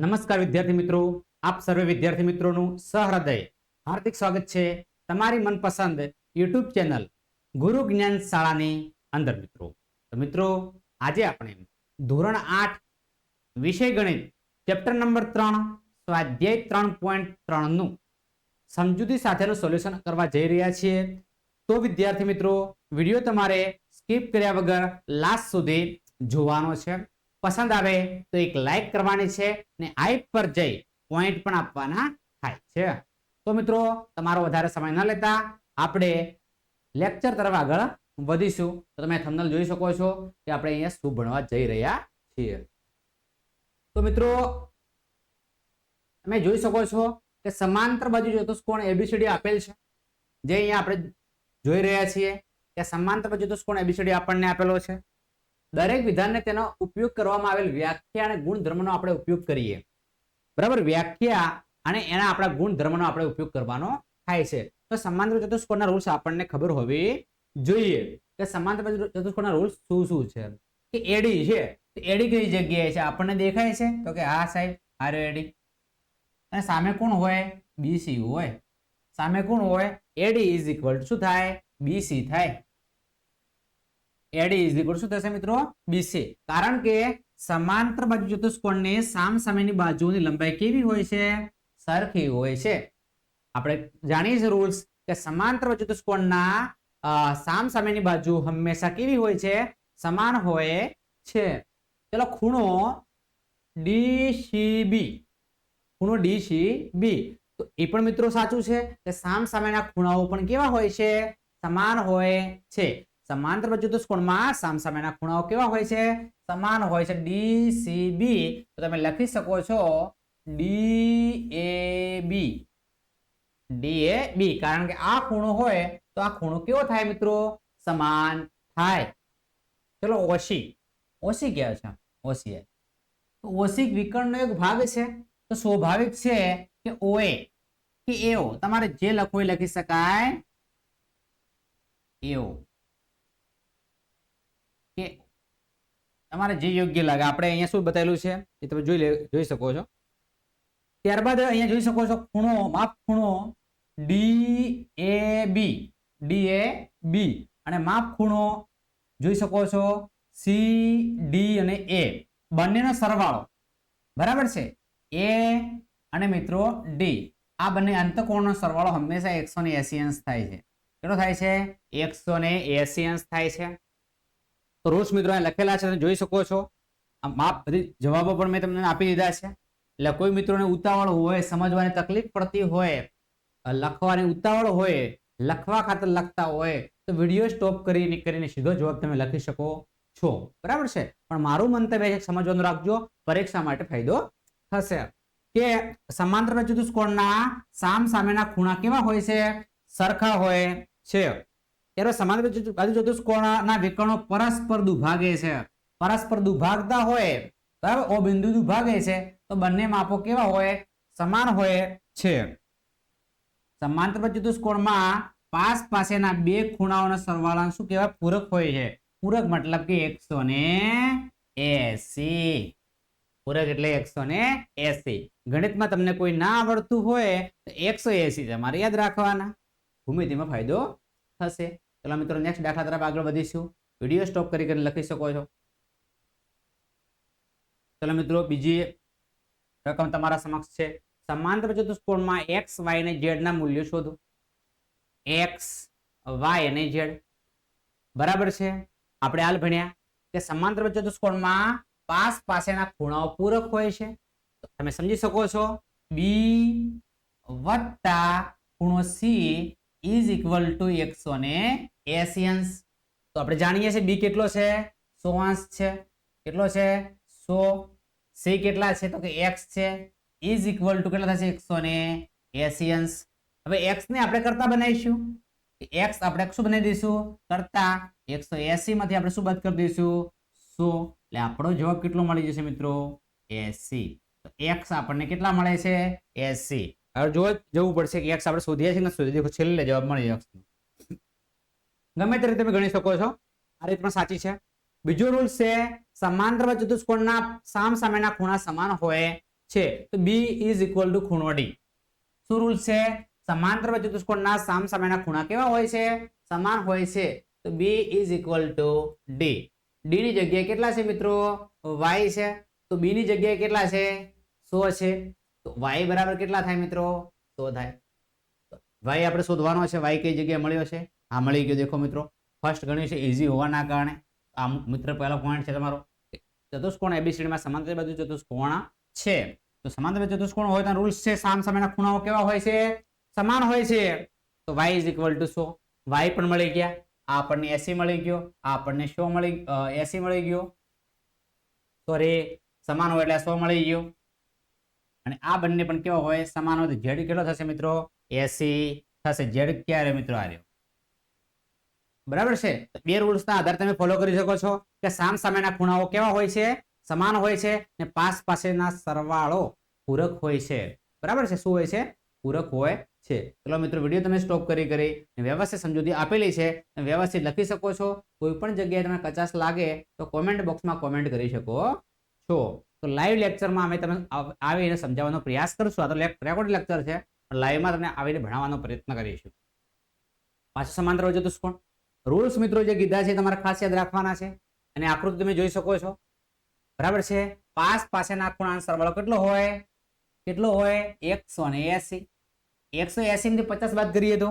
નમસ્કાર વિદ્યાર્થી મિત્રો. આપ સર્વે વિદ્યાર્થી મિત્રોનું સહૃદય, હાર્દિક સ્વાગત છે તમારી મનપસંદ યુટ્યુબ ચેનલ ગુરુ જ્ઞાન શાળાની અંદર મિત્રો. તો મિત્રો, આજે આપણે ધોરણ આઠ વિષય ગણિત, ચેપ્ટર નંબર ત્રણ, સ્વાધ્યાય ત્રણ પોઈન્ટ ત્રણનું સમજૂતી સાથેનું સોલ્યુશન કરવા જઈ રહ્યા છીએ. તો વિદ્યાર્થી મિત્રો, વીડિયો તમારે સ્કીપ કર્યા વગર લાસ્ટ સુધી જોવાનો છે. પસંદ આવે તો એક લાઈક કરવાની છે ને આઈ પર જઈ પોઈન્ટ પણ આપવાના થાય છે. તો મિત્રો, તમારો વધારે સમય ન લેતા આપણે લેક્ચર તરફ આગળ વધીશું. તો તમે થંબનેલ જોઈ શકો છો કે આપણે અહીંયા શું ભણવા જઈ રહ્યા છીએ. તો મિત્રો, તમે જોઈ શકો છો કે સમાંતર બાજુ ચતુષ્કોણ એબીસીડી આપેલ છે. જે અહીંયા આપણે જોઈ રહ્યા છીએ કે સમાંતર બાજુ ચતુષ્કોણ એબીસીડી આપણને આપેલો છે. દરેક વિધાનને તેનો ઉપયોગ કરવામાં આવેલ વ્યાખ્યા અને ગુણધર્મનો આપણે ઉપયોગ કરીએ. બરાબર? વ્યાખ્યા અને એના આપણા ગુણધર્મનો આપણે ઉપયોગ કરવાનો થાય છે. તો સમાંતર ચતુષ્કોણના રૂલ્સ આપણને ખબર હોવી જોઈએ. કે સમાંતર ચતુષ્કોણના રૂલ્સ શું શું છે? કે એડી છે. એડી કઈ જગ્યાએ છે? આપણને દેખાય છે? તો કે હા સાહેબ રહ્યો એડી અને સામે કોણ હોય? બીસી હોય. સામે કોણ હોય? એડી ઇઝ ઇક્વલ શું થાય? બીસી થાય. એડી ઇઝ ઇક્વલ શું થશે મિત્રો? બીસી કારણ કે સમાંતર બાજુ ચતુષ્કોણની સામ સામેની બાજુની લંબાઈ કેવી હોય છે? સરખી હોય છે. આપણે જાણીએ છીએ રૂલ્સ કે સમાંતર ચતુષ્કોણના અ, સામ સામેની બાજુ હંમેશા કેવી હોય છે? સમાન હોય છે. ચલો ખૂણો ડીસીબી ખૂણો ડીસીબી તો એ પણ મિત્રો સાચું છે કે સામ સામેના ખૂણાઓ પણ કેવા હોય છે? સમાન હોય છે. સમાંતર બાજુ ચતુષ્કોણમાં સામ સામેના ખૂણાઓ કેવા હોય છે? સમાન હોય છે. ડીસીબી તો તમે લખી શકો છો ડીએબી ડીએબી કારણ કે આ ખૂણો હોય તો આ ખૂણો કેવો થાય મિત્રો? સમાન થાય. ચલો ઓશી. ઓશી કહેવાય છે. ઓશી. તો ઓશિક વિકર્ણનો એક ભાગ છે. તો સ્વાભાવિક છે કે ઓએ કે એઓ તમારે જે લખવું એ લખી શકાય. એઓ કે તમારે જે યોગ્ય લાગે. આપણે અહીંયા શું બતાવેલું છે? એ તમે જોઈ લે, જોઈ શકો છો. ત્યારબાદ અહીંયા જોઈ શકો છો ખૂણો, માપ ખૂણો ડી એ બી ડી એ બી અને માપ ખૂણો જોઈ શકો છો સી ડી અને એ બંનેનો સરવાળો. બરાબર છે? એ અને મિત્રો ડી આ બંને અંતકોણનો સરવાળો હંમેશા એકસો ને એસી અંશ થાય છે. કેટલો થાય છે? એકસો ને એસી અંશ થાય છે. તો રૂલ્સ મિત્રો અહીં લખેલા છે, તમે જોઈ શકો છો. આ માપ બધી જવાબો પણ મેં તમને આપી દીધા છે. એટલે કોઈ મિત્રોને ઉતાવળ હોય, સમજવાની તકલીફ પડતી હોય લખવાની ઉતાવળ હોય, લખવા ખાતર લખતા હોય, તો વીડિયો સ્ટોપ કરીને કરીને સીધો જવાબ તમે લખી શકો છો. બરાબર છે? પણ મારું મંતવ્ય છે સમજવાનું રાખજો, પરીક્ષા માટે ફાયદો થશે. કે સમાંતર ચતુષ્કોણના સામ સામેના ખૂણા કેવા હોય છે? સરખા હોય છે. ત્યારે સમાન બાજુ ચતુષ્કોણના વિકર્ણો પરસ્પર દુભાગે છે, પરસ્પર દુભાગતા હોય બરાબર ઓ બિંદુ દુભાગે છે, તો બંને માપો કેવા હોય? સમાન હોય છે. સમાંતર ચતુષ્કોણમાં પાસ પાસેના બે ખૂણાઓના સરવાળા શું કહેવાય? પૂરક હોય છે. પૂરક મતલબ કે એકસો ને એસી. પૂરક એટલે એકસો ને એસી. ગણિતમાં તમને કોઈ ના આવડતું હોય તો એકસો એસી તમારે યાદ રાખવાના. ભૂમિતિમાં ફાયદો થશે. ચલો મિત્રો નેક્સ્ટ દાખલા તરફ આગળ વધીશું. વીડિયો સ્ટોપ કરી કરીને લખી શકો છો. ચલો મિત્રો, બીજી રકમ તમારા સમક્ષ છે. સમાંતર ચતુષ્કોણમાં એક્સ વાય અને ઝેડ ના મૂલ્યો શોધો. એક્સ વાય અને ઝેડ બરાબર છે? આપણે હાલ ભણ્યા કે સમાંતર ચતુષ્કોણમાં પાસ પાસેના ખૂણાઓ પૂરક હોય છે. તમે સમજી શકો છો. બી વત્તા ખૂણો સી ઇઝ ઇક્વલ ટુ એકસો ને એસી અંશ તો આપણે જાણીએ છીએ બી કેટલો છે? સો અંશ છે. કેટલો છે? સો. સી કેટલા છે? તો કે એક્સ છે. ઇઝ ઇક્વલ ટુ કેટલા થશે? એકસો ને એસી અંશ હવે એક્સને આપણે કરતા બનાવીશું. એક્સ આપણે શું બનાવી દઈશું? કરતા. એકસો એસી માંથી આપણે શું બાદ કરી દઈશું? સો. એટલે આપણો જવાબ કેટલો મળી જશે મિત્રો? એસી તો એક્સ આપણને કેટલા મળે છે? એસી હવે જો જવું પડશે કે એક્સ આપણે શોધીએ છીએ ને શોધી દેખો છેલ્લે જવાબ મળી એક્સ ગમે તે રીતે તમે ગણી શકો છો. આ રીત પણ સાચી છે. બીજો રૂલ છે, સમાંતર ચતુષ્કોણના સામ સામેના ખૂણા સમાન હોય છે. તો બી ઇઝ ઇક્વલ ટુ ખૂણો ડી શું રૂલ છે? સમાંતર ચતુષ્કોણના સામ સામેના ખૂણા કેવા હોય છે? સમાન હોય છે. તો b is equal to d d ની જગ્યાએ કેટલા છે મિત્રો? વાય છે. તો બી ની જગ્યાએ કેટલા છે? સો છે. તો વાય બરાબર કેટલા થાય મિત્રો? સો થાય. વાય આપણે શોધવાનો છે વાય કઈ જગ્યાએ મળ્યો છે હા, મળી ગયો. દેખો મિત્રો ફર્સ્ટ ગણ્યું છે ઇઝી હોવાના કારણે. આ મિત્ર, પહેલો પોઈન્ટ છે તમારો. ચતુષ્કોણ એબીસીડીમાં સમાંતર બાજુ ચતુષ્કોણ છે. તો સમાંતર બાજુ ચતુષ્કોણ હોય તો રૂલ્સ છે સામ સામેના ખૂણાઓ કેવા હોય છે? સમાન હોય છે. તો વાય ઇઝ ઇક્વલ ટુ સો. વાય પણ મળી ગયા. આ આપણને એસી મળી ગયો. આ આપણને સો મળી એસી મળી ગયો. સોરી સમાન હોય એટલે સો મળી ગયો. અને આ બંને પણ કેવા હોય? સમાન હોય તો ઝેડ કેટલો થશે મિત્રો? એસી થશે. ઝેડ ક્યારે મિત્રો આવ્યો? બરાબર છે? બે રૂલ્સના આધારે તમે ફોલો કરી શકો છો કે સામ સામેના ખૂણાઓ કેવા હોય છે? સમાન હોય છે ને પાસ પાસેના સરવાળો પૂરક હોય છે. બરાબર છે? શું હોય છે? પૂરક હોય છે. ચલો મિત્રો, વીડિયો તમે સ્ટોપ કરી કરી વ્યવસ્થિત સમજૂતી આપેલી છે. વ્યવસ્થિત લખી શકો છો. કોઈ પણ જગ્યાએ તમને કચાશ લાગે તો કોમેન્ટ બોક્સમાં કોમેન્ટ કરી શકો છો. તો લાઈવ લેક્ચરમાં અમે તમે આવીને સમજાવવાનો પ્રયાસ કરશું. આ તો રેકોર્ડ લેક્ચર છે. લાઈવમાં તમને આવીને ભણાવવાનો પ્રયત્ન કરીશું. પાછું સમાંતર હોય ચતુષ્કોણ રૂલ્સ મિત્રો જે કીધા છે તમારે ખાસ યાદ રાખવાના છે. અને આકૃતિ તમે જોઈ શકો છો. બરાબર છે? પાસ પાસેના ખૂણાનો સરવાળો કેટલો હોય? કેટલો હોય? એકસો ને એસી. એકસો એસી માંથી પચાસ બાદ કરીએ તો?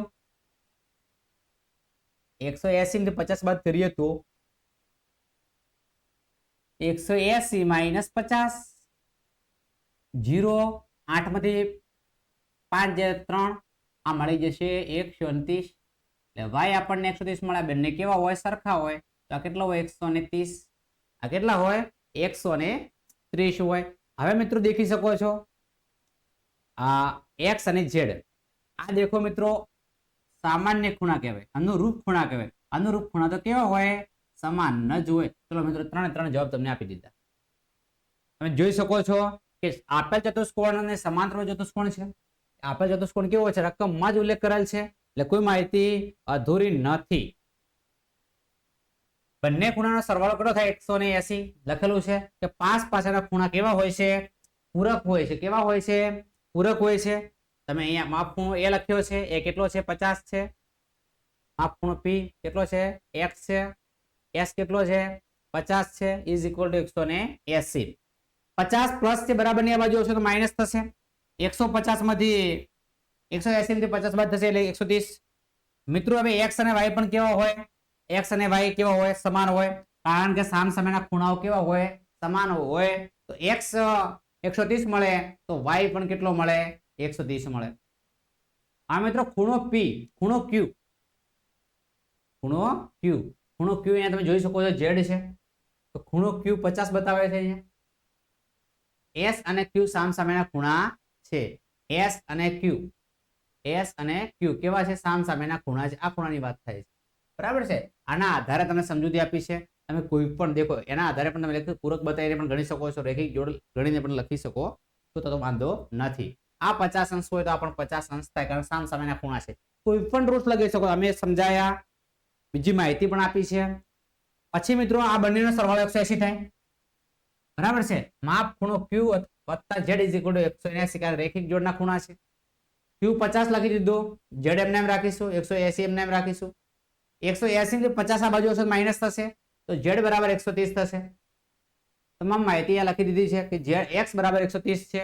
એકસો એસી માંથી પચાસ બાદ કરીએ તો એકસો એસી માઇનસ પચાસ, જીરો, આઠમાંથી પાંચ જે ત્રણ, આ મળી જશે એકસો ત્રીસ એટલે વાય આપણને એકસો ત્રીસ મળે બંને કેવા હોય? સરખા હોય. તો આ કેટલો હોય? એકસો ને ત્રીસ. આ કેટલા હોય? એકસો ને ત્રીસ હોય. હવે મિત્રો દેખી શકો છો. આ એક્સ અને ઝેડ આ દેખો મિત્રો, સામાન્ય ખૂણા કહેવાય, અનુરૂપ ખૂણા કહેવાય. અનુરૂપ ખૂણા તો કેવા હોય? સમાન ન જ હોય ચલો મિત્રો, ત્રણે ત્રણ જવાબ તમને આપી દીધા. તમે જોઈ શકો છો કે આપેલ ચતુષ્કોણ અને સમાંતર ચતુષ્કોણ છે. આપેલ ચતુષ્કોણ કેવો છે? રકમમાં જ ઉલ્લેખ કરેલ છે. એટલે કોઈ માહિતી અધૂરી નથી. બંને ખૂણાનો સરવાળો કેટલો થાય? એકસો ને એસી. લખેલું છે કે પાંચ પાછળના ખૂણા કેવા હોય છે? પૂરક હોય છે. કેવા હોય છે? પૂરક હોય છે. તમે અહીંયા માપ ખૂણો એ લખ્યો છે. એ કેટલો છે? પચાસ છે. માપ ખૂણો પી કેટલો છે? એક્સ છે. એસ કેટલો છે? પચાસ છે. ઇઝ ઇક્વલ ટુ એકસો ને એસી. પચાસ પ્લસ છે બરાબરની આ બાજુ આવશે તો માઇનસ થશે. એકસો પચાસમાંથી એકસો માંથી પચાસ બાદ થશે એટલે એકસો ત્રીસ. મિત્રો, હવે એક્સ અને વાય પણ કેવા હોય? એક્સ અને વાય કેવા હોય? સમાન હોય. કારણ કે સામ સામેના ખૂણાઓ કેવા હોય? સમાન હોય. તો એક્સ એકસો ત્રીસ મળે. તો વાય પણ કેટલો મળે? એકસો ત્રીસ મળે. આ મિત્રો, ખૂણો પી ખૂણો ક્યુ ખૂણો ક્યુ ખૂણો ક્યુ અહીંયા તમે જોઈ શકો છો ઝેડ છે. તો ખૂણો ક્યુ પચાસ બતાવે છે અહીંયા. એસ અને ક્યુ સામ સામેના ખૂણા છે. એસ અને ક્યુ એસ અને ક્યુ કેવા છે? સામ સામેના ખૂણા છે. આ ખૂણાની વાત થાય છે. બરાબર છે? આના આધારે તમે સમજૂતી આપી છે. તમે કોઈ પણ દેખો, એના આધારે પણ તમે લખી પૂરક બતાવીને પણ ગણી શકો છો. રેખિક જોડ ગણીને પણ લખી શકો તો તો વાંધો નથી. આ પચાસ અંશ હોય તો આ પણ પચાસ અંશ થાય, કારણ સામ સામેના ખૂણા છે. કોઈ પણ રૂટ લગાવી શકો. અમે સમજાયા. બીજી માહિતી પણ આપી છે. પછી મિત્રો આ બંનેનો સરવાળો એકસો એસી થાય. બરાબર છે? માપ ખૂણો ક્યુ વત્તા ઝેડ ઇઝ ઇક્વલ એકસો એસી કારણ રેખિક જોડના ખૂણા છે. ક્યુ પચાસ લખી દીધો. ઝેડ એમને એમ રાખીશું. એકસો એસી એમને એમ રાખીશું. એકસો એસી પચાસ આ બાજુ હશે માઇનસ થશે. તો ઝેડ બરાબર એકસો ત્રીસ થશે. તમામ માહિતી આ લખી દીધી છે કે ઝેડ એક્સ બરાબર એકસો ત્રીસ છે.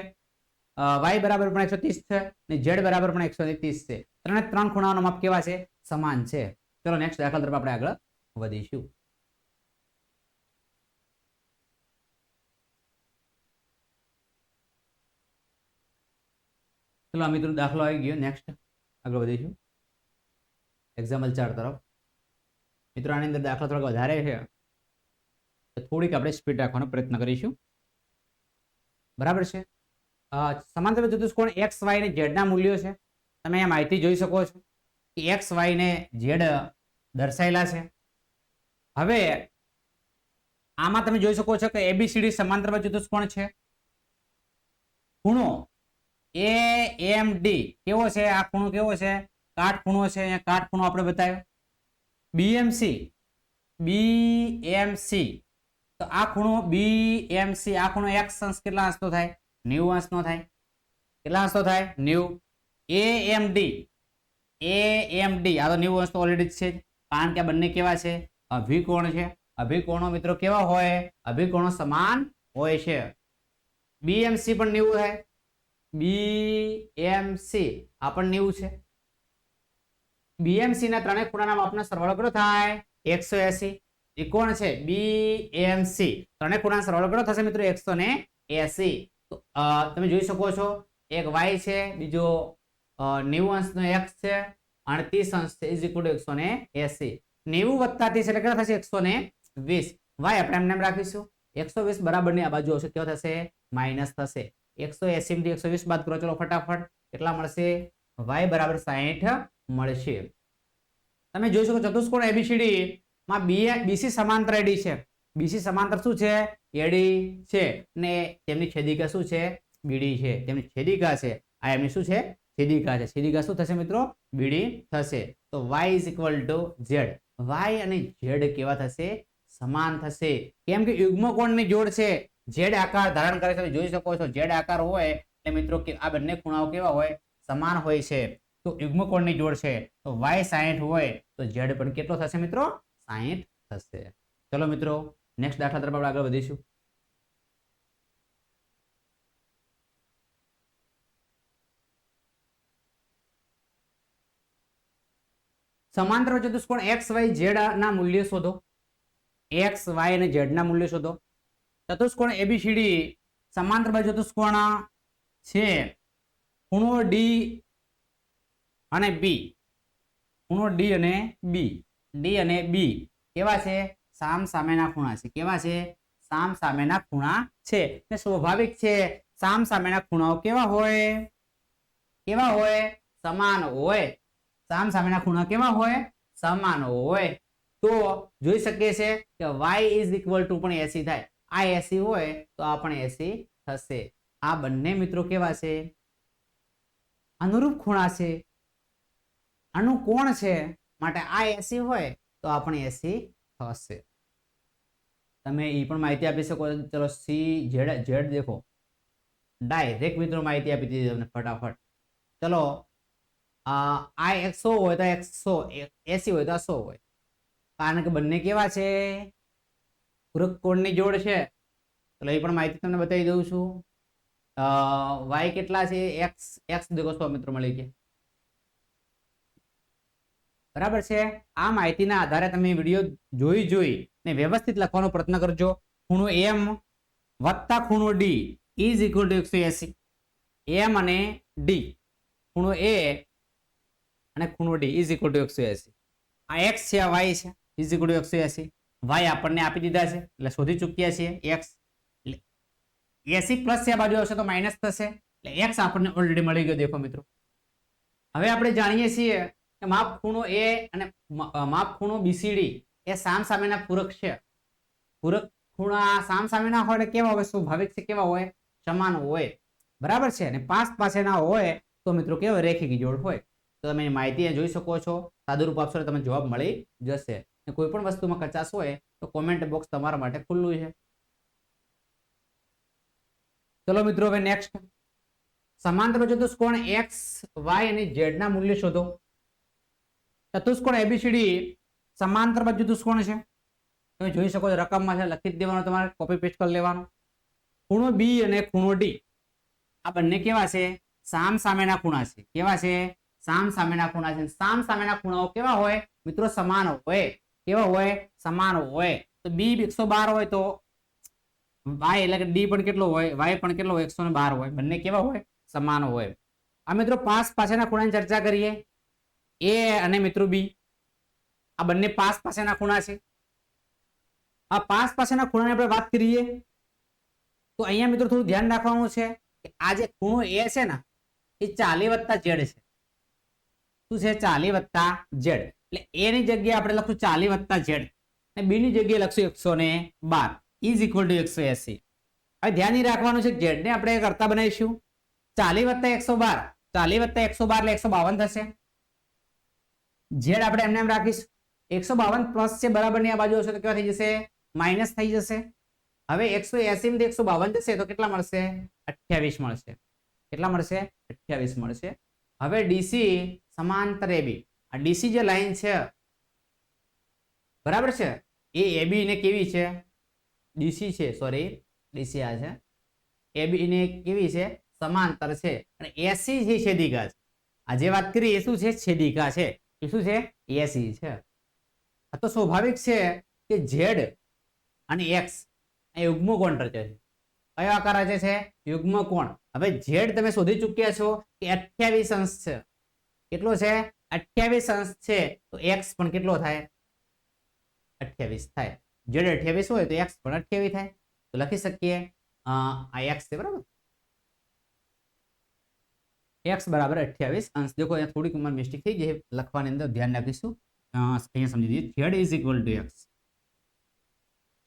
વાય બરાબર પણ એકસો ત્રીસ છે. અને ઝેડ બરાબર પણ એકસો ત્રીસ છે. ત્રણે ત્રણ ખૂણાઓનો માપ કેવા છે? સમાન છે. ચલો નેક્સ્ટ દાખલા તરફ આપણે આગળ વધીશું. ચલો મિત્રો દાખલો આવી ગયો. નેક્સ્ટ આગળ વધીશું. એક્ઝામ્પલ ચાર તરફ. મિત્રો આની અંદર દાખલો થોડોક વધારે છે. તો થોડીક આપણે સ્પીડ રાખવાનો પ્રયત્ન કરીશું. બરાબર છે? સમાંતર ચતુષ્કોણ એક્સ વાય અને ઝેડના મૂલ્યો છે. તમે આ માહિતી જોઈ શકો છો. એક્સ, વાય ને ઝેડ દર્શાયેલા છે. હવે આમાં તમે જોઈ શકો છો કે એબીસીડી સમાંતર ચતુષ્કોણ છે? ખૂણો એ, એમ, ડી. કેવો છે? આ ખૂણો કેવો છે? કાટ ખૂણો છે? અહીંયા કાટ ખૂણો આપણે બતાવ્યો. બીએમસી બીએમસી તો આ ખૂણો બીએમસી આ ખૂણો એક્સ અંશ કેટલા અંશનો થાય? નેવું અંશનો થાય. કેટલા અંશનો થાય? નેવું. એ એમ ડી. એ એમ ડી આ તો ન્યૂ વસ્તુ તો ઓલરેડી છે. કારણ કે આ બંને કેવા છે? અભિકોણ છે. અભિકોણો મિત્રો કેવા હોય? અભિકોણો સમાન હોય છે. બીએમસી પણ નેવું થાય. બીએમસી આ પણ નેવું છે. બીએમસી ના ત્રણેય ખૂણાના માપનો સરવાળો કેટલો થાય? એકસો એ કોણ છે? બીએમસી ત્રણેય ખૂણાનો સરવાળો કેટલો થશે મિત્રો? એકસો ને એસી તમે જોઈ શકો છો. એક વાય છે, બીજો નેવું અંશનો એક્સ છે, અડતીસ અંશ છે ઇઝ ઇક્વલ એકસો ને એસી. નેવું વત્તા ત્રીસ એટલે કેટલા થશે? એકસો ને વીસ. વાય આપણે એમને એમ રાખીશું. એકસો વીસ બરાબરની આ બાજુ આવશે. કેવો થશે? માઇનસ થશે. એકસો એસી માંથી એકસો વીસ બાદ કરો. ચલો ફટાફટ. કેટલા મળશે? વાય બરાબર સાહીઠ મળશે. તમે જોઈ શકો ચતુષ્કોણ એબીસીડી માં બીસી સમાંતર એડી છે. બીસી સમાંતર શું છે? એડી છે. ને તેમની છેદિકા શું છે? બીડી છે. તેમની છેદિકા છે. આ એમની શું છે? છેદિકા છે. છેદિકા શું થશે મિત્રો? બીડી થશે. તો y is equal to z y અને ઝેડ કેવા થશે? સમાન થશે. કેમ કે યુગ્મ કોણની જોડ છે. ઝેડ આકાર ધારણ કરે છે. તમે જોઈ શકો છો ઝેડ આકાર હોય, એટલે મિત્રો કે આ બંને ખૂણાઓ કેવા હોય? સમાન હોય છે. તો યુગ્મ કોણની જોડ છે. તો વાય સાઈઠ હોય, તો ઝેડ પણ કેટલો થશે મિત્રો? 60 થશે. ચલો મિત્રો નેક્સ્ટ દાખલા તરફ આપણે આગળ વધીશું. સમાંતર ચતુષ્કોણ એક્સ વાય ઝેડ ના મૂલ્ય શોધો. એક્સ વાય અને ઝેડ ના મૂલ્ય શોધો. ચતુષ્કોણ એબીસીડી સમાંતર બાજુ ચતુષ્કોણ છે. ખૂણો ડી અને બી ખૂણો ડી અને બી ડી અને બી કેવા છે? સામ સામેના ખૂણા છે. કેવા છે? સામ સામેના ખૂણા છે. ને સ્વાભાવિક છે, સામ સામેના ખૂણાઓ કેવા હોય? કેવા હોય? સમાન હોય. સામ સામેના ખૂણા કેવા હોય? સમાન હોય. તો જોઈ શકીએ છે કે વાય ઇઝ ઇક્વલ ટુ પણ એસી થાય. આ એસી હોય તો આ પણ એસી થશે. આ બંને મિત્રો કેવા છે? અનુરૂપ ખૂણા છે. આનું કોણ છે? માટે આ એસી હોય તો આ પણ એસી થશે. તમે એ પણ માહિતી આપી શકો છો. ચલો સી ઝેડ ઝેડ દેખો. ડાયરેક્ટ મિત્રો માહિતી આપી દીધી તમને ફટાફટ. ચલો આ એકસો હોય તો એકસો એસી હોય તો સો હોય. કારણ કે બંને કેવા છે? પૂરક કોણની જોડ છે. એટલે એ પણ માહિતી તમને બતાવી દઉં છું. વાય કેટલા છે? એક્સ એક્સ દેખો સો મિત્રો મળી ગયા. બરાબર છે? આ માહિતીના આધારે તમે વીડિયો જોઈ જોઈ ને વ્યવસ્થિત લખવાનો પ્રયત્ન કરજો. ખૂણો એમ વત્તા ખૂણો ડી ઇઝ ઇક્વલ ટુ એકસો એસી. એમ અને ડી ખૂણો એ અને ખૂણો ડી ઇઝ ઇક્વલ ટુ એકસો એસી આ એક્સ છે, આ વાય છે ઇઝ ઇક્વલ ટુ એકસો એસી વાય આપણને આપી દીધા છે, એટલે શોધી ચૂક્યા છીએ એક્સ એસી પ્લસ છે, આ બાજુ આવશે તો માઇનસ થશે. એટલે એક્સ આપણને ઓલરેડી મળી ગયો, દેખો મિત્રો. હવે આપણે જાણીએ છીએ કે માપ ખૂણો એ અને માપ ખૂણો બીસીડી એ સામ સામેના પૂરક છે. પૂરક ખૂણા સામ સામેના હોય એટલે કેવા હોય? સ્વાભાવિક છે, કેવા હોય? સમાન હોય. બરાબર છે? અને પાંચ પાસેના હોય તો મિત્રો કેવા? રેખી જોડ હોય. તો તમે માહિતી જોઈ શકો છો. સાદુરૂપ આપશો તમને જવાબ મળી જશે. કોઈ પણ વસ્તુમાં કચાશ હોય તો કોમેન્ટ બોક્સ તમારા માટે ખુલ્લું છે. ચલો મિત્રો, હવે નેક્સ્ટ સમાંતર ચતુષ્કોણ એક્સ વાય અને ઝેડ ના મૂલ્ય શોધો. ચતુષ્કોણ એબીસીડી સમાંતર ચતુષ્કોણ છે. તમે જોઈ શકો છો રકમમાં છે, લખી દેવાનો તમારે કોપી પેસ્ટ કરી લેવાનો. ખૂણો બી અને ખૂણો ડી આ બંને કેવા છે? સામ સામેના ખૂણા છે. કેવા છે? સામ સામેના ખૂણા છે. સામ સામેના ખૂણાઓ કેવા હોય? મિત્રો, સમાન હોય. કેવા હોય? સમાન હોય. તો બી એકસો બાર હોય તો વાય એટલે કે ડી પણ કેટલો હોય? વાય પણ કેટલો હોય? એકસો ને બાર હોય. બંને કેવા હોય? સમાન હોય. આ મિત્રો પાસ પાસેના ખૂણાની ચર્ચા કરીએ. એ અને મિત્રો બી આ બંને પાસ પાસેના ખૂણા છે. આ પાસ પાસેના ખૂણાની આપણે વાત કરીએ. તો અહીંયા મિત્રો થોડું ધ્યાન રાખવાનું છે કે આ જે ખૂણો એ છે ને, એ ચાલી વત્તા ઝેડ છે. શું છે? ચાલી વત્તા ઝેડ. એટલે એની જગ્યાએ આપણે લખશું ચાલી વત્તા ઝેડ. અને બી ની જગ્યાએ લખશું એકસો ને બાર. ઇઝ ઇક્વલ ટુ એકસો એસી. હવે ધ્યાન રાખવાનું છે ઝેડ ને આપણે કરતા બનાવીશું. ચાલી વત્તા એકસો બાર. ચાલી વત્તા એકસો બાર એટલે એકસો બાવન થશે. ઝેડ આપણે એમને એમ રાખીશું. એકસો બાવન પ્લસ છે બરાબરની આ બાજુ હશે તો કેવા થઈ જશે? માઇનસ થઈ જશે. હવે એકસો એસી માંથી એકસો બાવન જશે તો કેટલા મળશે? અઠ્યાવીસ મળશે. કેટલા મળશે? અઠ્યાવીસ મળશે. હવે ડીસી સમાંતર એબી આ ડીસી જે લાઈન છે, બરાબર છે? એ એબી ને કેવી છે? ડીસી છે સોરી ડીસી આ છે. એબી ને કેવી છે? સમાંતર છે. અને એસી જે છેદિકા છે. આ જે વાત કરી એ શું છે? છેદિકા છે. એ શું છે? એસી છે. આ તો સ્વાભાવિક છે કે ઝેડ અને એક્સ આ યુગ્મ કોણ રચે છે. કયો આકાર રચે છે? યુગ્મ કોણ. હવે ઝેડ તમે શોધી ચૂક્યા છો કે અઠ્યાવીસ અંશ છે. કેટલો છે? અઠ્યાવીસ અંશ છે તો એક્સ પણ કેટલો થાય? અઠ્યાવીસ થાય. ઝેડ અઠ્યાવીસ હોય તો એક્સ પણ અઠ્યાવીસ થાય. તો લખી શકીએ. અ, આ એક્સ છે બરાબર? એક્સ બરાબર અઠ્યાવીસ અંશ. દેખો અહીંયા થોડીક અમારી મિસ્ટેક થઈ ગઈ. છે. લખવાની અંદર ધ્યાન રાખીશું. અ, અહીંયા સમજી દઈએ. Z is equal to x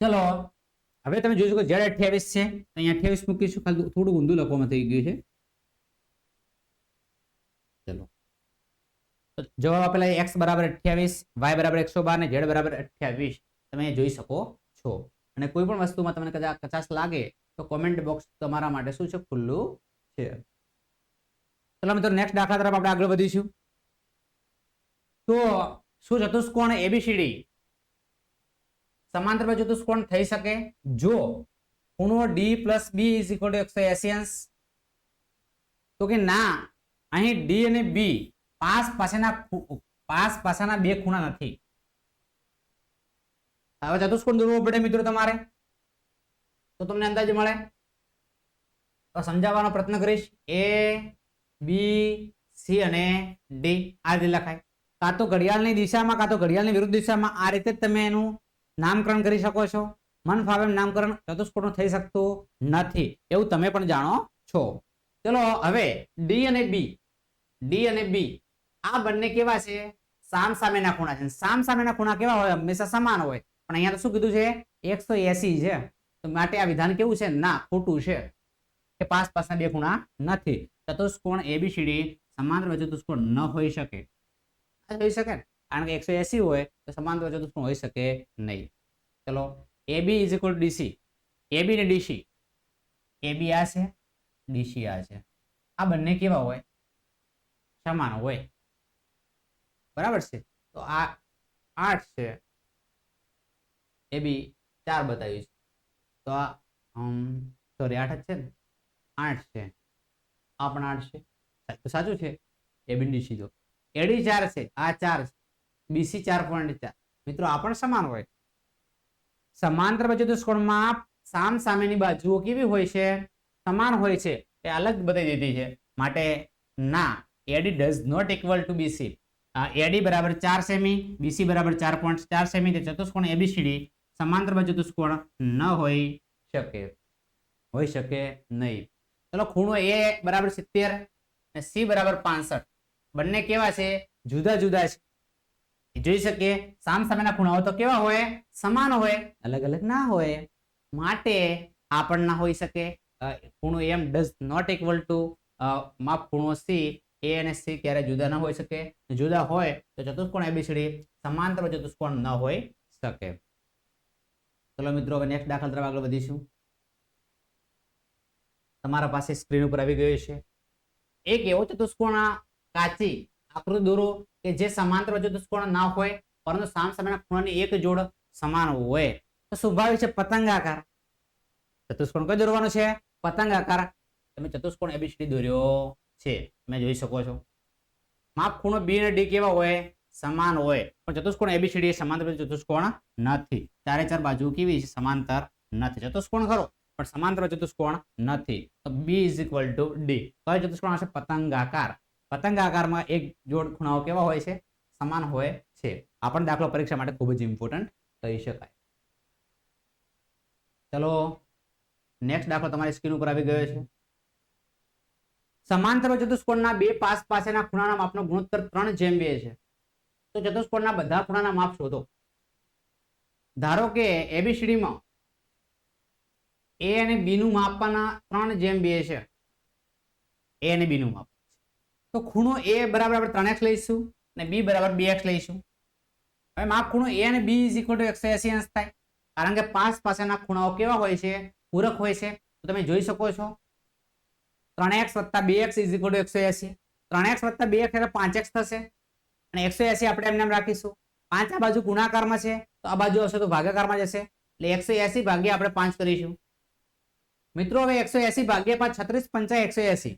ચલો હવે તમે જોઈ શકો ઝેડ અઠ્યાવીસ છે તો અહીંયા અઠ્યાવીસ મૂકીશું. ખાલી થોડું ઊંધું લખવામાં થઈ ગયું છે ચલો તો જવાબ આપેલા એક્સ બરાબર અઠ્યાવીસ વાય બરાબર એકસો બાર ને ઝેડ બરાબર અઠ્યાવીસ. તમે જોઈ શકો છો. અને કોઈ પણ વસ્તુમાં તમને કદાચ કચાશ લાગે, તો કોમેન્ટ બોક્સ તમારા માટે શું છે? ખુલ્લું છે. ચલો મિત્રો નેક્સ્ટ દાખલા તરફ આપણે આગળ વધીશું. તો શું ચતુષ્કોણ એબીસીડી સમાંતર ચતુષ્કોણ થઈ શકે? જો ખૂણો d plus b is equal to એકસો એસી અંશ. તો કે ના, અહીં ડી અને બી પાસ પાસેના પાસ પાસાના બે ખૂણા નથી. હવે ચતુષ્કોણ દોરવો પડે મિત્રો તમારે. તો તમને અંદાજ મળે. તો સમજાવવાનો પ્રયત્ન કરીશ. એ, બી, સી અને ડી આ રીતે લખાય. કાં તો ઘડિયાળની દિશામાં, કાં તો ઘડિયાળની વિરુદ્ધ દિશામાં આ રીતે તમે એનું નામકરણ કરી શકો છો. મન ફાવે નામકરણ ચતુષ્કોણનું થઈ શકતું નથી. એવું તમે પણ જાણો છો. ચલો, હવે ડી અને બી. ડી અને બી. આ બંને કેવા છે? સામ સામેના ખૂણા છે. સામ સામેના ખૂણા કેવા હોય? હંમેશા સમાન હોય. પણ અહીંયા તો શું કીધું છે? એકસો એસી છે. તો માટે આ વિધાન કેવું છે? ના, ખોટું છે. કે પાસ પાસના બે ખૂણા નથી. ચતુષ્કોણ એબીસીડી સમાંતર ચતુષ્કોણ ન હોઈ શકે. હોઈ શકે કારણ કે એકસો એસી હોય તો સમાંતર ચતુષ્કોણ હોઈ શકે નહીં. ચલો AB is equal DC AB ને ડીસી એબી આ છે ડીસી આ છે. આ બંને કેવા હોય? સમાન હોય. બરાબર છે? તો આ આઠ છે. એ બી ચાર બતાવ્યું છે. તો આ સોરી આઠ જ છે ને? આઠ છે. આ પણ આઠ છે. સાચું છે? એ ડીસી જો. એડી ચાર છે. આ ચાર બીસી ચાર પોઈન્ટ ચાર. મિત્રો, આ પણ સમાન હોય. સમાંતર બાજુ દુષ્કોણમાં સામ સામેની બાજુઓ કેવી હોય છે? સમાન હોય છે. એ અલગ બતાવી દીધી છે. માટે ના AD does not equal to BC AD બરાબર ચાર સેમી બીસી બરાબર ચાર પોઈન્ટ ચાર સેમી. તે ચતુષ્કોણ એબીસીડી સમાંતર ચતુષ્કોણ ન હોઈ શકે. હોઈ શકે નહીં. ચલો ખૂણો એ બરાબર સિત્તેર અને સી બરાબર પાસઠ. બંને કેવા છે? જુદા જુદા છે. જોઈ શકીએ? સામ સામેના ખૂણાઓ તો કેવા હોય? સમાન હોય, અલગ અલગ ના હોય. માટે આ પણ ના હોઈ શકે. ખૂણો m does not equal to માપ ખૂણો સી એ અને સી ક્યારે જુદા ન હોઈ શકે? જુદા હોય તો ચતુષ્કોણ એબીસીડી સમાંતર ચતુષ્કોણ ન હોઈ શકે. ચલો મિત્રો, હવે નેક્સ્ટ દાખલા તરફ આગળ વધીશું. તમારા પાસે સ્ક્રીન ઉપર આવી ગયું છે એક એવો ચતુષ્કોણ કાચી આકૃતિ દોરો કે જે સમાંતર ચતુષ્કોણ ના હોય, પરંતુ સામ સામેના ખૂણાની એક જોડ સમાન હોય. તો સ્વાભાવિક છે પતંગાકાર ચતુષ્કોણ કયો દોરવાનો છે? પતંગાકાર તમે ચતુષ્કોણ એબીસીડી દોર્યો. છે, તમે જોઈ શકો છો. માપ ખૂણો બી અને ડી કેવા હોય? સમાન હોય. પણ ચતુષ્કોણ એબીસીડી એ સમાંતર ચતુષ્કોણ નથી. ચારે ચાર બાજુ કેવી છે? સમાંતર નથી. ચતુષ્કોણ ખરો, પણ સમાંતર ચતુષ્કોણ નથી. તો b is equal to d કયો ચતુષ્કોણ હશે પતંગાકાર પતંગાકારમાં એક જોડ ખૂણાઓ કેવા હોય છે? સમાન હોય છે. આ પણ દાખલો પરીક્ષા માટે ખૂબ જ ઇમ્પોર્ટન્ટ કહી શકાય. ચલો નેક્સ્ટ દાખલો તમારી સ્ક્રીન ઉપર આવી ગયો છે. સમાંતર ચતુષ્કોણના બે પાસ પાસેના ખૂણાના માપનો ગુણોત્તર ત્રણ જેમ બે છે. તો ચતુષ્કોણના બધા ખૂણાના માપ શોધો. ધારો કે એબીસીડીમાં એ અને બી માપવાના ત્રણ જેમ બે છે. એ અને બી નું માપ. તો ખૂણો એ બરાબર આપણે ત્રણ એક્સ લઈશું અને બી બરાબર બે એક્સ લઈશું. હવે માપ ખૂણો એ અને બી ઇઝ ઇક્વલ ટુ એકસો એસી અંશ થાય. કારણ કે પાસ પાસેના ખૂણાઓ કેવા હોય છે? પૂરક હોય છે. તો તમે જોઈ શકો છો. ત્રણ એક્સ વત્તા બે એક્સ ઇઝ ઇક્વલ એકસો એસી ત્રણ એક્સ વત્તા બે એક્સ એટલે પાંચ એક્સ થશે. અને એકસો એસી આપણે એમને એમ રાખીશું. પાંચ આ બાજુ ગુણાકારમાં છે, તો આ બાજુ હશે તો ભાગાકારમાં જશે. એટલે એકસો એસી ભાગ્યા આપણે પાંચ કરીશું. મિત્રો, હવે એકસો એસી ભાગ્યા પાંચ, છત્રીસ પંચા એકસો એસી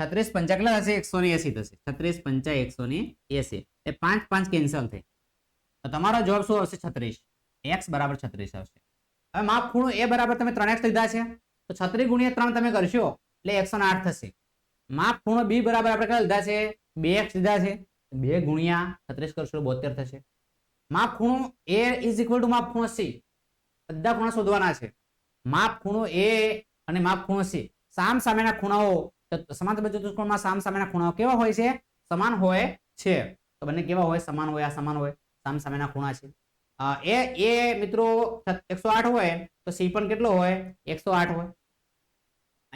છત્રીસ પંચા કેટલા એકસો ને એસી થશે. છત્રીસ પંચા એકસો એસી એ પાંચ પાંચ કેન્સલ તો તમારો જવાબ શું આવશે? છત્રીસ. એક્સ બરાબર છત્રીસ આવશે. હવે માપ ખૂણો એ બરાબર તમે ત્રણ એક્સ લીધા છે. તો છત્રીસ ગુણ્યા ત્રણ તમે કરશો. એટલે એકસો ને આઠ થશે. માપ ખૂણો બી બરાબર આપણે કયા લીધા છે? બે એક્સ લીધા છે. બે ગુણ્યા છત્રીસ કરશો બોતેર થશે. માપ ખૂણો એ ઇઝ ઇક્વલ ટુ માપ ખૂણો સી બધા ખૂણા શોધવાના છે. માપ ખૂણો એ અને માપ ખૂણો સી સામ સામેના ખૂણાઓ સમાંતર ચતુષ્કોણમાં સામ સામેના ખૂણાઓ કેવા હોય છે? સમાન હોય છે. તો બંને કેવા હોય? સમાન હોય આ સમાન હોય. સામ સામેના ખૂણા છે. એ એ મિત્રો, એકસો આઠ હોય, તો સી પણ કેટલો હોય? એકસો આઠ હોય.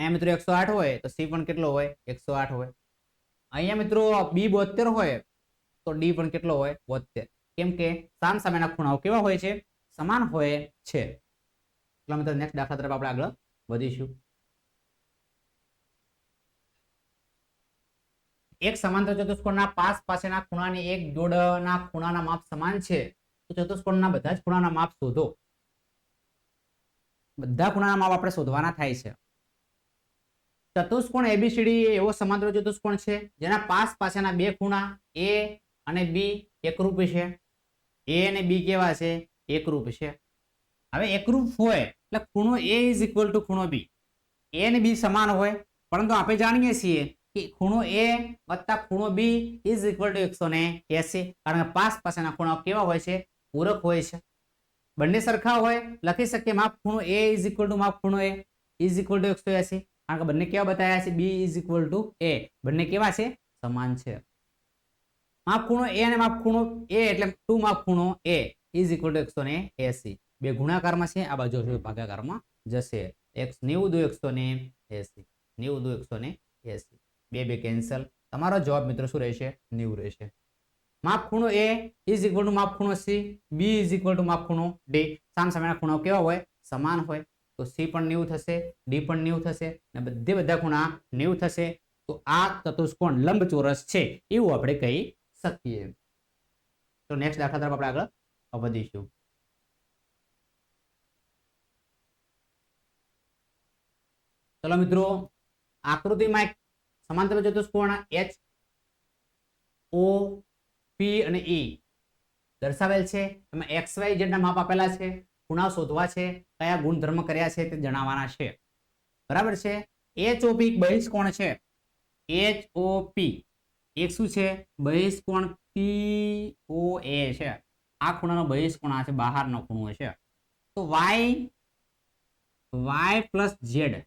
અહીંયા મિત્રો એકસો આઠ હોય તો સી પણ કેટલો હોય? એકસો આઠ હોય. અહીંયા મિત્રો બી બોતેર હોય તો ડી પણ કેટલો હોય? બોતેર કેમ કે સામ સામેના ખૂણાઓ કેવા હોય છે? સમાન હોય છે. એટલે મિત્રો નેક્સ્ટ દાખલા તરફ આપણે આગળ વધીશું. એક સમાંતર ચતુષ્કોણના પાસ પાસેના ખૂણાની એક જોડના ખૂણાના માપ સમાન છે. તો ચતુષ્કોણના બધા જ ખૂણાના માપ શોધો. બધા ખૂણાના માપ આપણે શોધવાના થાય છે. ચતુષ્કોણ એબીસીડી એવો સમાંતર ચતુષ્કોણ છે, જેના પાસ પાસેના બે ખૂણા એ અને બી એકરૂપ છે. એ અને બી કેવા છે? એકરૂપ છે. હવે એકરૂપ હોય, એટલે ખૂણો એ ઇઝ ઇક્વલ ટુ ખૂણો બી એ અને બી સમાન હોય, પરંતુ આપણે જાણીએ છીએ કે ખૂણો એ વત્તા ખૂણો બી ઇઝ ઇક્વલ ટુ એકસો ને એસી, કારણ કે પાસ પાસેના ખૂણા કેવા હોય છે? પૂરક હોય છે. બંને સરખા હોય, લખી શકીએ માપ ખૂણો એ ઇઝ ઇક્વલ ટુ માપ ખૂણો એ ઇઝ ઇક્વલ ટુ એકસો એસી. કારણ કે બંને કેવા બતાવ્યા છે? બી ઇઝ ઇક્વલ ટુ એ બંને કેવા છે? સમાન છે. માપ ખૂણો એ અને માપ ખૂણો એ એટલે ટુ માપ ખૂણો એ ઇઝ ઇક્વલ ટુ એકસો ને એસી. બે ગુણાકારમાં છે, આ બાજુ હશે, ભાગાકારમાં જશે. એક્સ નેવું દો એકસો ને એસી. નેવું દો એકસો ને એસી. બે બે કેન્સલ તમારો જવાબ મિત્રો શું રહેશે? નેવું રહેશે. માપ ખૂણો એ ઇઝ ઇક્વલ ટુ માપ ખૂણો c b is equal to માપ ખૂણો ડી સામ સામેના ખૂણો કેવા હોય? સમાન હોય. તો સી પણ નેવું થશે, ડી પણ નેવું થશે અને બધે બધા ખૂણા નેવું થશે. તો આ ચતુષ્કોણ લંબચોરસ છે એવું આપણે કહી શકીએ. તો નેક્સ્ટ દાખલા તરફ આપણે આગળ વધીશું. ચલો મિત્રો, આકૃતિમાં એક સમાંતર ચતુષ્કોણ એચ ઓ પી અને ઈ દર્શાવેલ છે. એમાં એક્સ વાય જેટલા માપ આપેલા છે. ખૂણા શોધવા છે, કયા ગુણધર્મ કર્યા છે તે જણાવવાના છે. બરાબર છે? એચ ઓ પી બહિષ્કોણ છે? એચ ઓ પી એક શું છે? બહિષ્કોણ પી ઓ એ છે. આ ખૂણાનો બહિષ્કોણ આ છે બહારનો ખૂણો છે. તો y y plus z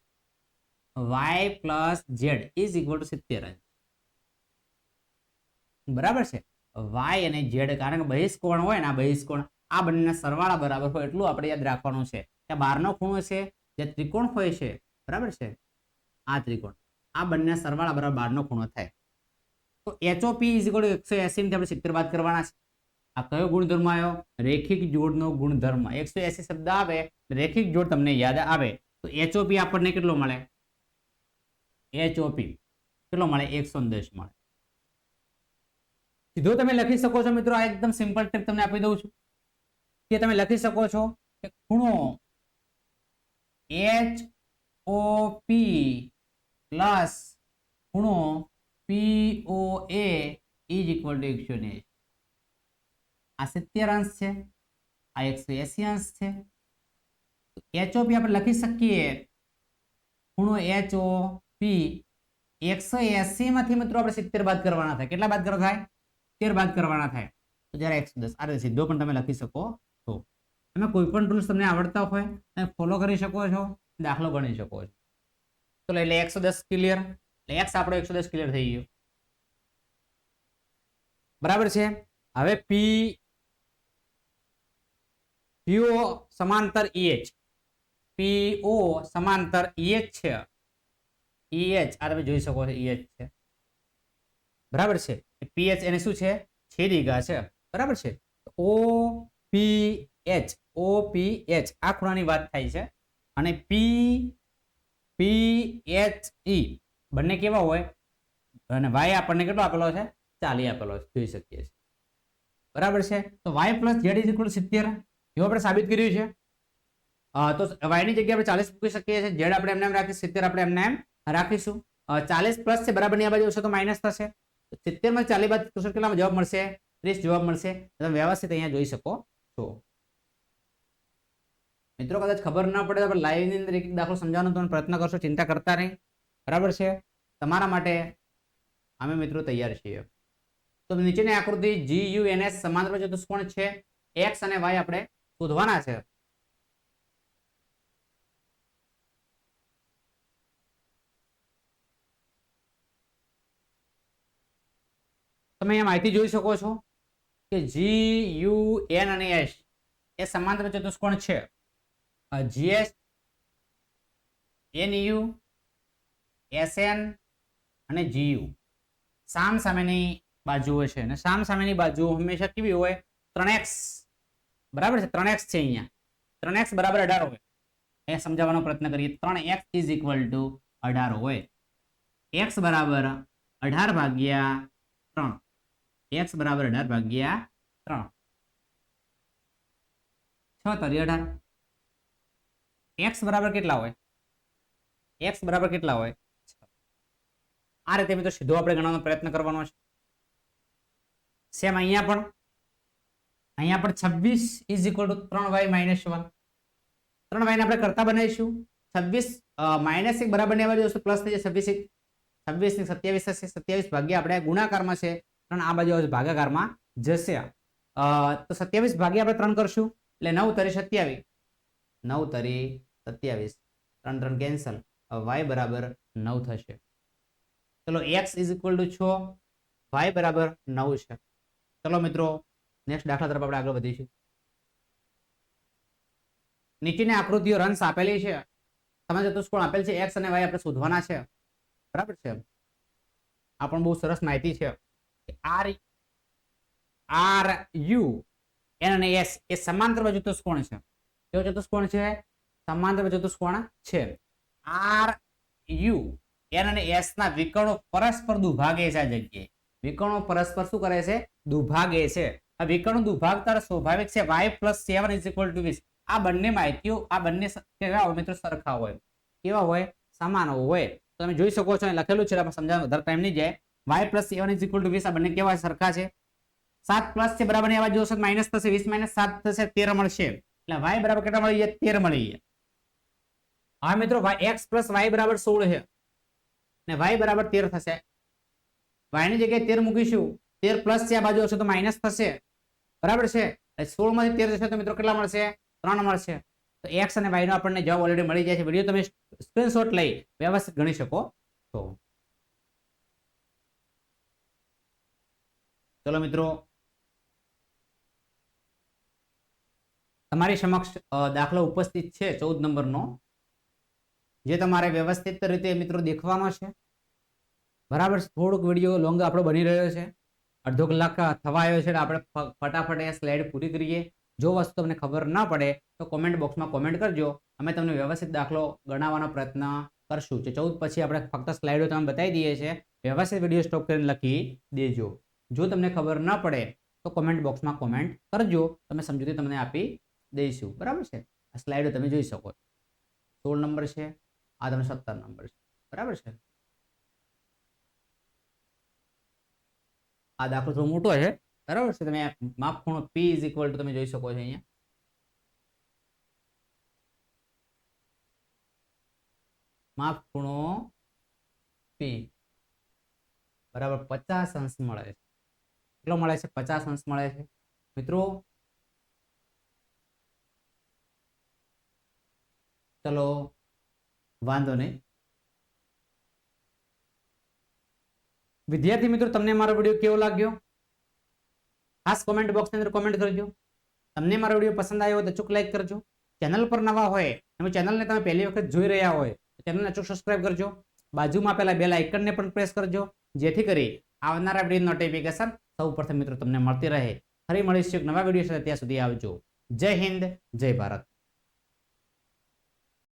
y plus z is equal to સિત્તેર બરાબર છે? વાય અને ઝેડ કારણ કે બહિષ્કોણ હોય ને, આ બહિષ્કોણ આ બંનેના સરવાળા બરાબર હોય એટલું આપણે યાદ રાખવાનું છે. કે બારનો ખૂણો છે જે ત્રિકોણ હોય છે, બરાબર છે? આ ત્રિકોણ. આ બંને સરવાળા બરાબર બારનો ખૂણો થાય. તો એચઓપી ઇઝ ઇક્વલ એકસો એસી આપણે સિત્તેર બાદ કરવાના છે. આ કયો ગુણધર્મ આવ્યો? રેખિક જોડનો ગુણધર્મ. એકસો એસી શબ્દ આવે, રેખિક જોડ તમને યાદ આવે. તો એચઓપી આપણને કેટલો મળે? એચઓપી કેટલો મળે? એકસો દસ મળે. સીધો તમે લખી શકો છો મિત્રો, આ એકદમ સિમ્પલ ટીપ તમને આપી દઉં છું. કે તમે લખી શકો છો કે ખૂણો એચ ઓ પી પ્લસ ખૂણો p o a is equal to એકસો ને આ સિત્તેર અંશ છે, આ એકસો એસી અંશ છે. એચઓપી આપણે લખી શકીએ. ખૂણો એચ ઓ પી એકસો એસી માંથી મિત્રો આપણે સિત્તેર બાદ કરવાના થાય. કેટલા બાદ કરવા થાય? તેર બાદ કરવાના થાય. તો જ્યારે એકસો દસ, આ રીતે સીધો પણ તમે લખી શકો. તમે કોઈ પણ રૂલ્સ તમને આવડતા હોય, તમે ફોલો કરી શકો છો, દાખલો ગણી શકો છો. તો એટલે એકસો દસ ક્લિયર એટલે એક્સ આપણો એકસો દસ ક્લિયર થઈ ગયો. બરાબર છે? હવે પી પીઓ સમાંતર ઈએચ પીઓ સમાંતર ઈએચ છે. ઈએચ આ તમે જોઈ શકો છો ઈએચ છે. બરાબર છે? પીએચ એને શું છે? છેદિકા છે. બરાબર છે? ઓ P H O P H આ ખૂણાની વાત થાય છે. અને પી પી એચ ઈ બંને કેવા હોય? અને વાય આપણને કેટલો આપેલો છે? ચાલી આપેલો છે. જોઈ શકીએ છીએ. બરાબર છે? તો y plus z is equal સિત્તેર. એવું આપણે સાબિત કર્યું છે? તો વાયની જગ્યાએ આપણે ચાલીસ મૂકી શકીએ છીએ. ઝેડ આપણે એમને એમ રાખીશું, સિત્તેર આપણે એમને એમ રાખીશું. ચાલીસ પ્લસ છે બરાબરની આ બાજુ આવશે તો માઇનસ થશે. સિત્તેરમાં ચાલીસ બાદ કેટલામાં જવાબ મળશે? ત્રીસ જવાબ મળશે. તમે વ્યવસ્થિત અહીંયા જોઈ શકો છો. મિત્રો કદાચ ખબર ના પડે તો આપણે live ની અંદર એક દાખલો સમજાવવાનો તમે પ્રયત્ન કરશો, ચિંતા કરતા નહીં. બરાબર છે? તમારા માટે અમે મિત્રો તૈયાર છીએ. તો નીચેની આકૃતિ જી યુ એન એસ સમાંતર ચતુષ્કોણ છે? એક્સ અને વાય આપણે શોધવાના છે. તમે અહીંયા માહિતી જોઈ શકો છો કે જી યુ એન અને એસ એ સમાંતર ચતુષ્કોણ છે? જીએસ એનયુ એસએન અને જીયુ સામ સામેની બાજુઓ છે અને સામ સામેની બાજુ હંમેશા કેવી હોય? ત્રણ એક્સ બરાબર છે? ત્રણ એક્સ છે અહીંયા. ત્રણ એક્સ બરાબર અઢાર હોય. એ સમજાવવાનો પ્રયત્ન કરીએ. ત્રણ એક્સ ઇઝ ઇક્વલ ટુ અઢાર હોય. એક્સ બરાબર અઢાર ભાગ્યા ત્રણ. એક્સ બરાબર અઢાર ભાગ્યા ત્રણ. છ તરી અઢાર. એક્સ બરાબર કેટલા હોય? એક્સ બરાબર કેટલા હોય? આ રીતે મિત્રો સીધો આપણે ગણવાનો પ્રયત્ન કરવાનો છે. સેમ અહીંયા પણ. અહીંયા પણ છવ્વીસ ઇઝ ઇક્વલ ટુ ત્રણ વાય માઇનસ વન ત્રણ વાયને આપણે કરતા બનાવીશું. છવ્વીસ માઇનસ એક બરાબર ને બાજુ પ્લસ થઈ જાય છવ્વીસ એક. છવ્વીસ ને સત્યાવીસ હશે સત્યાવીસ ભાગ્યા આપણે ગુણાકારમાં છે. ત્રણ આ બાજુ ભાગાકારમાં જશે તો સત્યાવીસ ભાગ્યા આપણે ત્રણ કરશું. એટલે નવ તરી સત્યાવીસ. નવ તરી સત્યાવીસ. ત્રણ ત્રણ કેન્સલ વાય બરાબર નવ થશે. ચલો એક્સ ઇઝ ઇક્વલ ટુ છ? વાય બરાબર નવ છે. ચલો મિત્રો નેક્સ્ટ દાખલા તરફ આપણે આગળ વધીશું. નીચેની આકૃતિઓ રન્સ આપેલી છે. તમે ચતુષ્કોણ આપેલ છે એક્સ અને વાય આપણે શોધવાના છે. બરાબર છે? આ બહુ સરસ માહિતી છે. આર આર યુ એન અને એસ એ સમાંતર બાજુ ચતુષ્કોણ છે. કેવો ચતુષ્કોણ છે? સમાંતર ચતુષ્કોણ છે. આર યુ એન અને એસ ના વિકર્ણો પરસ્પર દુભાગે છે આ જગ્યાએ. વિકર્ણો પરસ્પર શું કરે છે? દુભાગે છે. આ વિકર્ણ દુભાગતા સ્વાભાવિક છે. Y plus seven is equal to વીસ આ બંને માહિતીઓ, આ બંને કેવા હોય મિત્રો? સરખા હોય. કેવા હોય? સમાન હોય. તમે જોઈ શકો છો લખેલું છે સમજાવવા વધારે ટાઈમ નહીં જાય. Y plus seven is equal to વીસ આ બંને કેવા સરખા છે. સાત પ્લસ છે, બરાબર, ની આવા જોશો માઇનસ થશે, વીસ માઇનસ સાત થશે, તેર મળશે. એટલે વાય બરાબર કેટલા મળી જાય તેર મળી જાય હા મિત્રો એક્સ પ્લસ વાય બરાબર સોળ છે. ને વાય બરાબર તેર થશે. વાયની જગ્યાએ તેર મૂકીશું. તેર પ્લસ છે આ બાજુ હશે તો માઇનસ થશે. બરાબર છે? સોળમાંથી તેર જશે તો મિત્રો કેટલા મળશે? ત્રણ મળશે. તો એક્સ અને વાયનો આપણને જવાબ ઓલરેડી મળી જાય છે. વીડિયો તમે સ્ક્રીનશોટ લઈ વ્યવસ્થિત ગણી શકો. છો ચલો મિત્રો, તમારી સમક્ષ દાખલો ઉપસ્થિત છે ચૌદ નંબરનો. જે તમારે વ્યવસ્થિત રીતે મિત્રો દેખવાનો છે. બરાબર, થોડુંક વીડિયો લોંગ આપણો બની રહ્યો છે. અડધો કલાક થવા આવ્યો છે આપણે ફટાફટ એ સ્લાઇડ પૂરી કરીએ. જો વસ્તુ તમને ખબર ના પડે, તો કોમેન્ટ બોક્સમાં કોમેન્ટ કરજો. અમે તમને વ્યવસ્થિત દાખલો ગણાવવાનો પ્રયત્ન કરશું. જે ચૌદ પછી આપણે ફક્ત સ્લાઇડો તમે બતાવી દઈએ છીએ. વ્યવસ્થિત વીડિયો સ્ટોપ કરીને લખી દેજો. જો તમને ખબર ના પડે, તો કોમેન્ટ બોક્સમાં કોમેન્ટ કરજો. તમે સમજૂતી તમને આપી દઈશું. બરાબર છે? આ સ્લાઇડો તમે જોઈ શકો સોળ નંબર છે. આ તમને સત્તર નંબર છે. બરાબર છે? આ દાખલો થોડો મોટો છે. બરાબર છે? તમે માપ ખૂણો પી ઇઝ ઇક્વલ ટુ તમે જોઈ શકો છો અહીંયા. માપ ખૂણો પી બરાબર પચાસ અંશ મળે છે. કેટલો મળે છે? પચાસ અંશ મળે છે. મિત્રો, ચલો. વાંધો નહીં. વિદ્યાર્થી મિત્રો, તમને મારો વીડિયો કેવો લાગ્યો? ખાસ કોમેન્ટ બોક્સની અંદર કોમેન્ટ કરજો. તમને મારો વીડિયો પસંદ આવ્યો તો અચૂક લાઈક કરજો. ચેનલ પર નવા હોય, તમે ચેનલને તમે પહેલી વખત જોઈ રહ્યા હોય ચેનલને અચૂક સબસ્ક્રાઇબ કરજો. બાજુમાં આપેલા બેલ આઇકનને પણ પ્રેસ કરજો, જેથી કરી આવનારા વીડિયો નોટિફિકેશન સૌ પ્રથમ મિત્રો તમને મળતી રહે. ફરી મળીશું એક નવા વીડિયો સાથે, ત્યાં સુધી આવજો. જય હિન્દ, જય ભારત.